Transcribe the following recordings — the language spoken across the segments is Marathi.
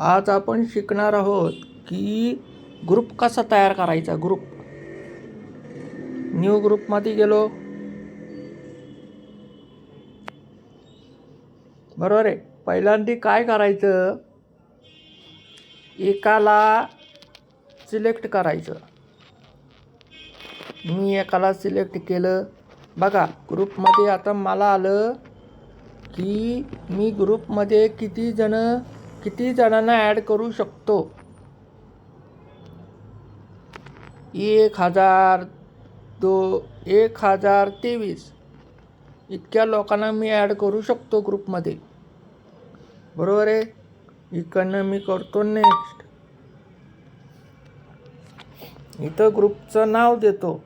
आज आपण शिकणार आहोत की ग्रुप कसा तयार करायचा ग्रुप न्यू ग्रुपमध्ये गेलो. बरोबर आहे? पहिल्यांदा काय करायचं? एकाला सिलेक्ट करायचं. मी एकाला सिलेक्ट केलं. बघा ग्रुपमध्ये आता मला आलं की मी ग्रुपमध्ये किती जण किती जणांना ॲड करू शकतो? एक हजार दो एक हजार तेवीस. इतक्या लोकांना मी ॲड करू शकतो ग्रुपमध्ये बरोबर आहे? इकडनं मी करतो नेक्स्ट इथं ग्रुपचं नाव देतो.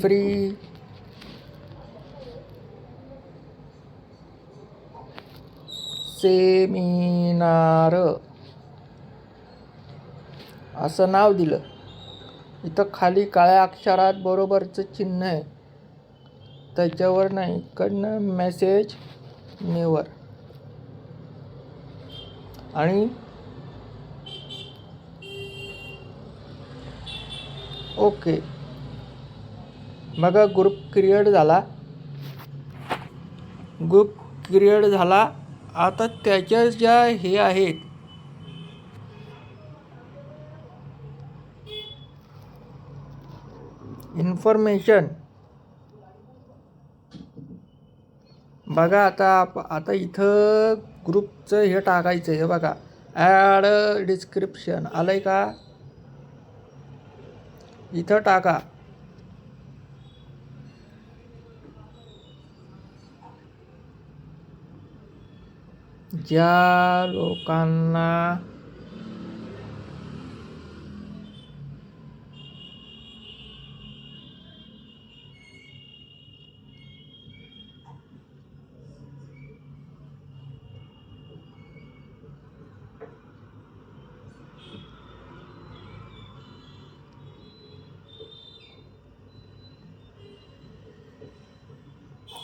फ्री सेमिनार असं नाव दिलं. इथं खाली काळ्या अक्षरात बरोबरचं चिन्ह आहे. त्याच्यावर नाही इकडनं मेसेज नेवर. आणि ओके. बघा ग्रुप क्रिएट झाला. ग्रुप क्रिएट झाला. आता त्याच्या ज्या हे आहेत. इन्फॉर्मेशन. बघा आता आप आता इथं ग्रुपचं हे टाकायचं आहे बघा. ॲड डिस्क्रिप्शन आलं आहे का? इथं टाका. ज्या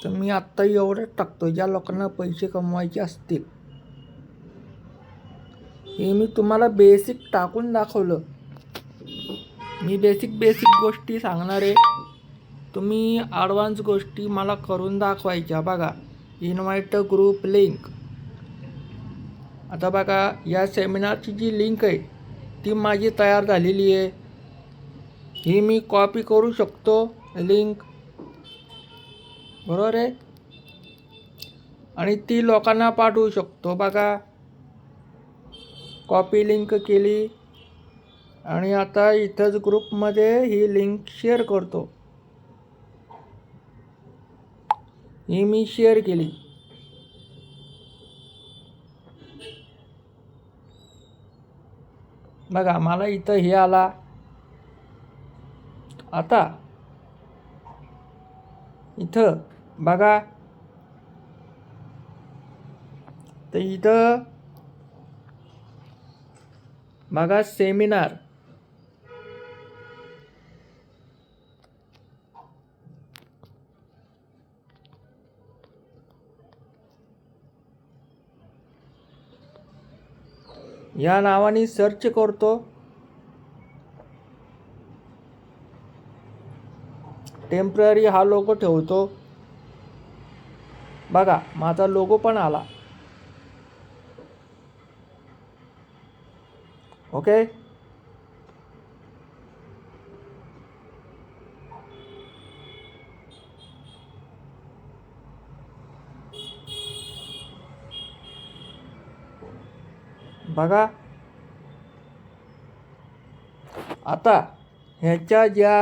तर मी आत्ता एवढंच टाकतो ज्या लोकांना पैसे कमवायचे असतील. हे मी तुम्हाला बेसिक टाकून दाखवलं. मी बेसिक बेसिक गोष्टी सांगणार आहे. तुम्ही ॲडव्हान्स गोष्टी मला करून दाखवायच्या. बघा इन्व्हाइट ग्रुप लिंक आता बघा या सेमिनारची जी लिंक आहे ती माझी तयार झालेली आहे. ही मी कॉपी करू शकतो. लिंक बरोबर आहे? आणि ती लोकांना पाठवू शकतो. बघा कॉपी लिंक केली आणि आता इथंच ग्रुपमध्ये ही लिंक शेअर करतो. ही मी शेअर केली. बघा मला इथं हे आला. आता इथं बघा. तर इथं बघा सेमिनार या नावाने सर्च करतो. टेंपररी हा लोगो ठेवतो. बघा माझा लोगो पण आला. ओके? बघा. आता ह्याच्या ज्या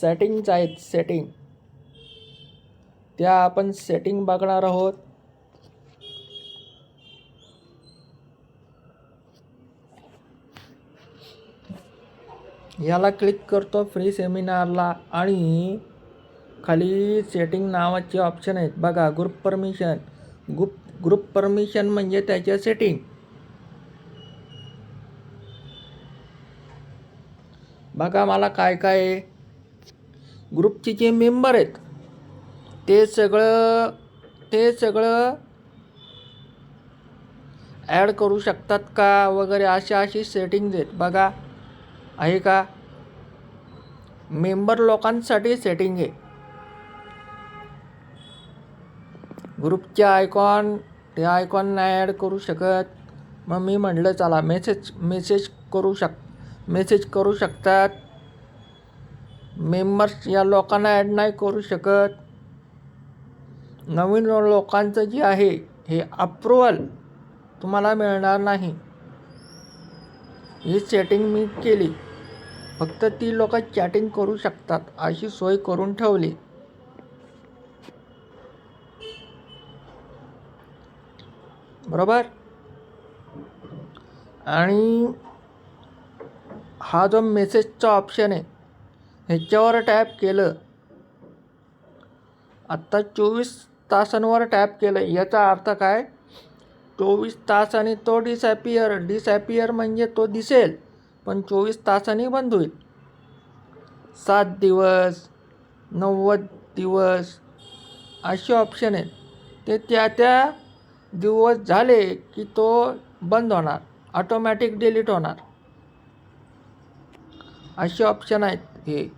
सेटिंग्ज आहेत सेटिंग त्या आपण सेटिंग बघणार आहोत. याला क्लिक करतो फ्री सेमिनारला आणि खाली सेटिंग नावाचे ऑप्शन आहेत. बघा group permission group group permission म्हणजे त्याच्या सेटिंग बघा मला काय काय आहे. ग्रुपचे जे मेंबर आहेत ते सगळं ते सगळं ॲड करू शकतात का वगैरे अशा अशी सेटिंग्ज आहेत. बघा आहे का? मेंबर लोकांसाठी सेटिंग आहे. ग्रुपचे आयकॉन ते आयकॉन नाही ॲड करू शकत. मग मी म्हटलं चला मेसेज मेसेज करू शक मेसेज करू शकतात. मेंबर्स या लोकांना ॲड नाही करू शकत. नवीन लोकांचं जे आहे हे अप्रुवल तुम्हाला मिळणार नाही. ही सेटिंग मी केली. फक्त ती लोक चॅटिंग करू शकतात अशी सोय करून ठेवली. बरोबर? आणि हा जो मेसेजचा ऑप्शन आहे ह्याच्यावर टॅप केलं. आत्ता चोवीस तासांवर टॅप केलं. याचा अर्थ काय? चोवीस तासांनी तो डिसॅपियर डिसॅपियर म्हणजे तो दिसेल पण चोवीस तासांनी बंद होईल. सात दिवस नव्वद दिवस असे ऑप्शन आहेत ते त्या त्या दिवस झाले की तो बंद होणार. ऑटोमॅटिक डिलीट होणार. असे ऑप्शन आहेत. हे